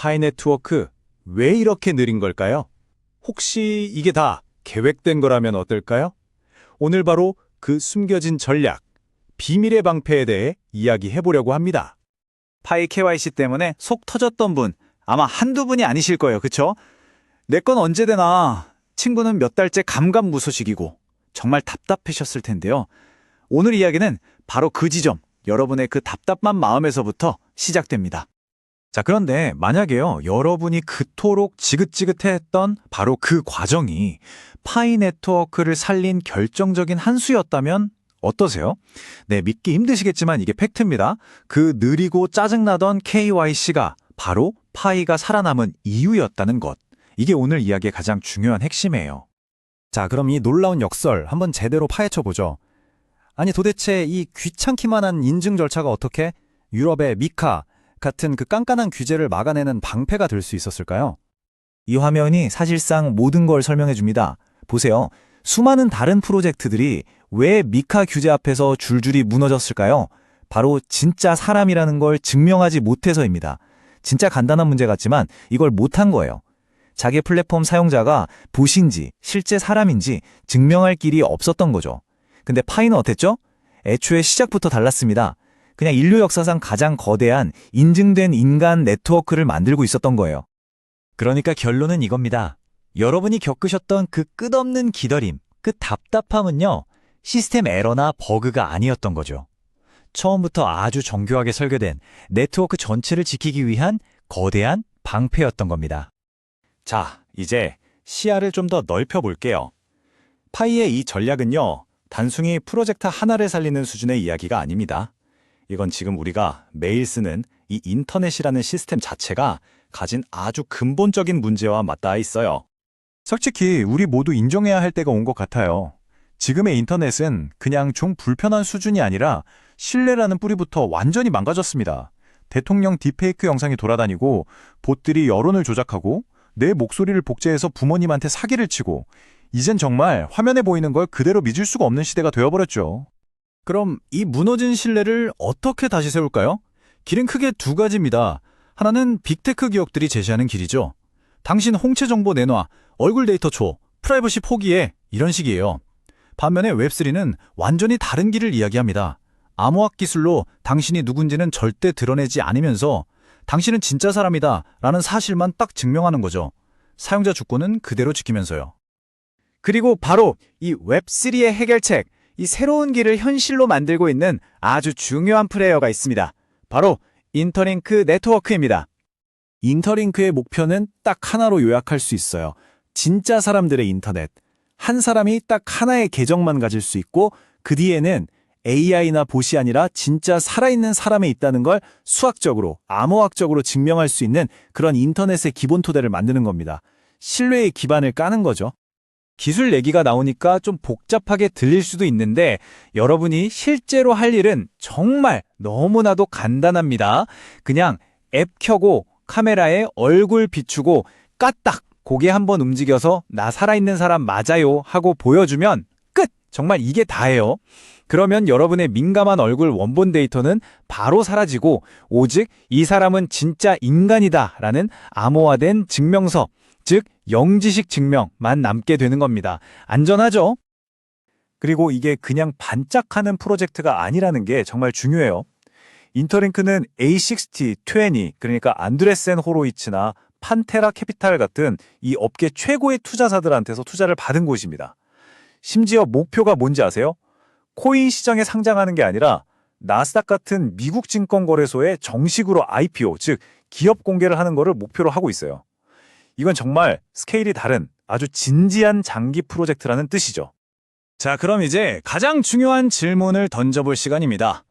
파이 네트워크 왜 이렇게 느린 걸까요? 혹시 이게 다 계획된 거라면 어떨까요? 오늘 바로 그 숨겨진 전략, 비밀의 방패에 대해 이야기해 보려고 합니다. 파이 KYC 때문에 속 터졌던 분 아마 한두 분이 아니실 거예요. 그쵸? 내 건 언제 되나 친구는 몇 달째 감감무소식이고 정말 답답하셨을 텐데요. 오늘 이야기는 바로 그 지점, 여러분의 그 답답한 마음에서부터 시작됩니다. 자, 그런데 만약에요, 여러분이 그토록 지긋지긋해했던 바로 그 과정이 파이 네트워크를 살린 결정적인 한 수였다면 어떠세요? 네, 믿기 힘드시겠지만 이게 팩트입니다. 그 느리고 짜증나던 KYC가 바로 파이가 살아남은 이유였다는 것. 이게 오늘 이야기의 가장 중요한 핵심이에요. 자, 그럼 이 놀라운 역설 한번 제대로 파헤쳐 보죠. 아니 도대체 이 귀찮기만 한 인증 절차가 어떻게 유럽의 미카 같은 그 깐깐한 규제를 막아내는 방패가 될 수 있었을까요? 이 화면이 사실상 모든 걸 설명해 줍니다. 보세요. 수많은 다른 프로젝트들이 왜 미카 규제 앞에서 줄줄이 무너졌을까요? 바로 진짜 사람이라는 걸 증명하지 못해서입니다. 진짜 간단한 문제 같지만 이걸 못한 거예요. 자기 플랫폼 사용자가 보신지 실제 사람인지 증명할 길이 없었던 거죠. 근데 파이는 어땠죠? 애초에 시작부터 달랐습니다. 그냥 인류 역사상 가장 거대한 인증된 인간 네트워크를 만들고 있었던 거예요. 그러니까 결론은 이겁니다. 여러분이 겪으셨던 그 끝없는 기다림, 그 답답함은요, 시스템 에러나 버그가 아니었던 거죠. 처음부터 아주 정교하게 설계된 네트워크 전체를 지키기 위한 거대한 방패였던 겁니다. 자, 이제 시야를 좀 더 넓혀 볼게요. 파이의 이 전략은요, 단순히 프로젝트 하나를 살리는 수준의 이야기가 아닙니다. 이건 지금 우리가 매일 쓰는 이 인터넷이라는 시스템 자체가 가진 아주 근본적인 문제와 맞닿아 있어요. 솔직히 우리 모두 인정해야 할 때가 온 것 같아요. 지금의 인터넷은 그냥 좀 불편한 수준이 아니라 신뢰라는 뿌리부터 완전히 망가졌습니다. 대통령 딥페이크 영상이 돌아다니고 봇들이 여론을 조작하고 내 목소리를 복제해서 부모님한테 사기를 치고 이젠 정말 화면에 보이는 걸 그대로 믿을 수가 없는 시대가 되어버렸죠. 그럼 이 무너진 신뢰를 어떻게 다시 세울까요? 길은 크게 두 가지입니다. 하나는 빅테크 기업들이 제시하는 길이죠. 당신 홍채 정보 내놔, 얼굴 데이터 줘, 프라이버시 포기해 이런 식이에요. 반면에 웹3는 완전히 다른 길을 이야기합니다. 암호학 기술로 당신이 누군지는 절대 드러내지 않으면서 당신은 진짜 사람이다 라는 사실만 딱 증명하는 거죠. 사용자 주권은 그대로 지키면서요. 그리고 바로 이 웹3의 해결책, 이 새로운 길을 현실로 만들고 있는 아주 중요한 플레이어가 있습니다. 바로 인터링크 네트워크입니다. 인터링크의 목표는 딱 하나로 요약할 수 있어요. 진짜 사람들의 인터넷. 한 사람이 딱 하나의 계정만 가질 수 있고 그 뒤에는 AI나 봇이 아니라 진짜 살아있는 사람이 있다는 걸 수학적으로, 암호학적으로 증명할 수 있는 그런 인터넷의 기본 토대를 만드는 겁니다. 신뢰의 기반을 까는 거죠. 기술 얘기가 나오니까 좀 복잡하게 들릴 수도 있는데 여러분이 실제로 할 일은 정말 너무나도 간단합니다. 그냥 앱 켜고 카메라에 얼굴 비추고 까딱 고개 한번 움직여서 나 살아있는 사람 맞아요 하고 보여주면 끝! 정말 이게 다예요. 그러면 여러분의 민감한 얼굴 원본 데이터는 바로 사라지고 오직 이 사람은 진짜 인간이다 라는 암호화된 증명서, 즉 영지식 증명만 남게 되는 겁니다. 안전하죠? 그리고 이게 그냥 반짝하는 프로젝트가 아니라는 게 정말 중요해요. 인터링크는 A60, 20, 그러니까 안드레센 호로이츠나 판테라 캐피탈 같은 이 업계 최고의 투자사들한테서 투자를 받은 곳입니다. 심지어 목표가 뭔지 아세요? 코인 시장에 상장하는 게 아니라 나스닥 같은 미국 증권거래소에 정식으로 IPO, 즉 기업 공개를 하는 거를 목표로 하고 있어요. 이건 정말 스케일이 다른 아주 진지한 장기 프로젝트라는 뜻이죠. 자, 그럼 이제 가장 중요한 질문을 던져볼 시간입니다.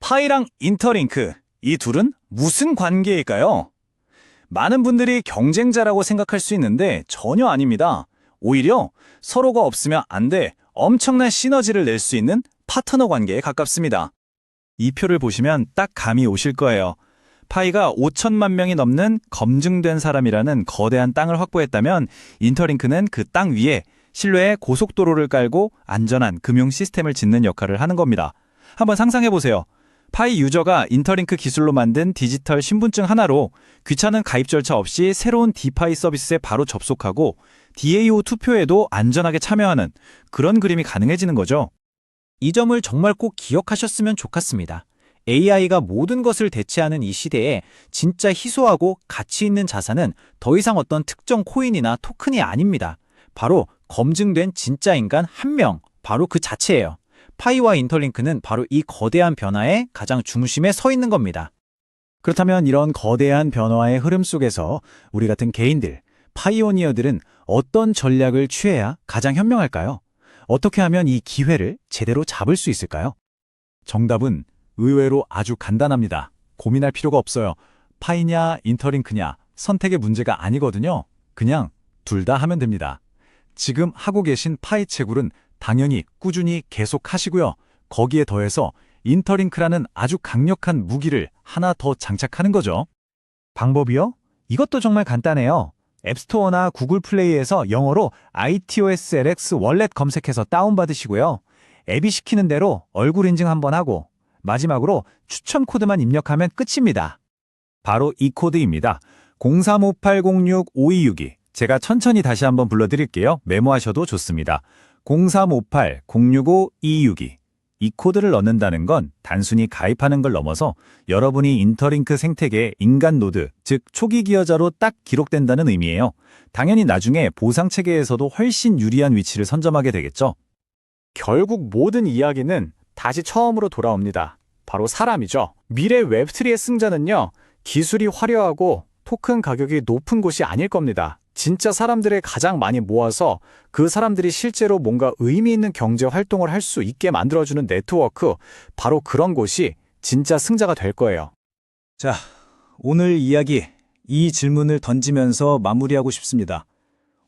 파이랑 인터링크, 이 둘은 무슨 관계일까요? 많은 분들이 경쟁자라고 생각할 수 있는데 전혀 아닙니다. 오히려 서로가 없으면 안 돼 엄청난 시너지를 낼 수 있는 파트너 관계에 가깝습니다. 이 표를 보시면 딱 감이 오실 거예요. 파이가 5천만 명이 넘는 검증된 사람이라는 거대한 땅을 확보했다면 인터링크는 그 땅 위에 신뢰의 고속도로를 깔고 안전한 금융 시스템을 짓는 역할을 하는 겁니다. 한번 상상해 보세요. 파이 유저가 인터링크 기술로 만든 디지털 신분증 하나로 귀찮은 가입 절차 없이 새로운 디파이 서비스에 바로 접속하고 DAO 투표에도 안전하게 참여하는 그런 그림이 가능해지는 거죠. 이 점을 정말 꼭 기억하셨으면 좋겠습니다. AI가 모든 것을 대체하는 이 시대에 진짜 희소하고 가치 있는 자산은 더 이상 어떤 특정 코인이나 토큰이 아닙니다. 바로 검증된 진짜 인간 한 명, 바로 그 자체예요. 파이와 인터링크는 바로 이 거대한 변화의 가장 중심에 서 있는 겁니다. 그렇다면 이런 거대한 변화의 흐름 속에서 우리 같은 개인들, 파이오니어들은 어떤 전략을 취해야 가장 현명할까요? 어떻게 하면 이 기회를 제대로 잡을 수 있을까요? 정답은 의외로 아주 간단합니다. 고민할 필요가 없어요. 파이냐, 인터링크냐, 선택의 문제가 아니거든요. 그냥 둘 다 하면 됩니다. 지금 하고 계신 파이 채굴은 당연히 꾸준히 계속 하시고요. 거기에 더해서 인터링크라는 아주 강력한 무기를 하나 더 장착하는 거죠. 방법이요? 이것도 정말 간단해요. 앱스토어나 구글 플레이에서 영어로 iTOSLX 월렛 검색해서 다운받으시고요. 앱이 시키는 대로 얼굴 인증 한번 하고 마지막으로 추천 코드만 입력하면 끝입니다. 바로 이 코드입니다. 0358065262. 제가 천천히 다시 한번 불러드릴게요. 메모하셔도 좋습니다. 0358-065-262. 이 코드를 넣는다는 건 단순히 가입하는 걸 넘어서 여러분이 인터링크 생태계의 인간 노드, 즉 초기 기여자로 딱 기록된다는 의미예요. 당연히 나중에 보상 체계에서도 훨씬 유리한 위치를 선점하게 되겠죠. 결국 모든 이야기는 다시 처음으로 돌아옵니다. 바로 사람이죠. 미래 웹3의 승자는요, 기술이 화려하고 토큰 가격이 높은 곳이 아닐 겁니다. 진짜 사람들을 가장 많이 모아서 그 사람들이 실제로 뭔가 의미 있는 경제 활동을 할 수 있게 만들어주는 네트워크, 바로 그런 곳이 진짜 승자가 될 거예요. 자, 오늘 이야기, 이 질문을 던지면서 마무리하고 싶습니다.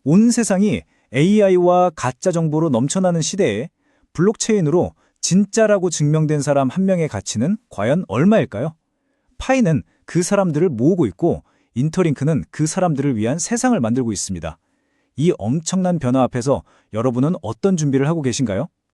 온 세상이 AI와 가짜 정보로 넘쳐나는 시대에 블록체인으로 진짜라고 증명된 사람 한 명의 가치는 과연 얼마일까요? 파이는 그 사람들을 모으고 있고 인터링크는 그 사람들을 위한 세상을 만들고 있습니다. 이 엄청난 변화 앞에서 여러분은 어떤 준비를 하고 계신가요?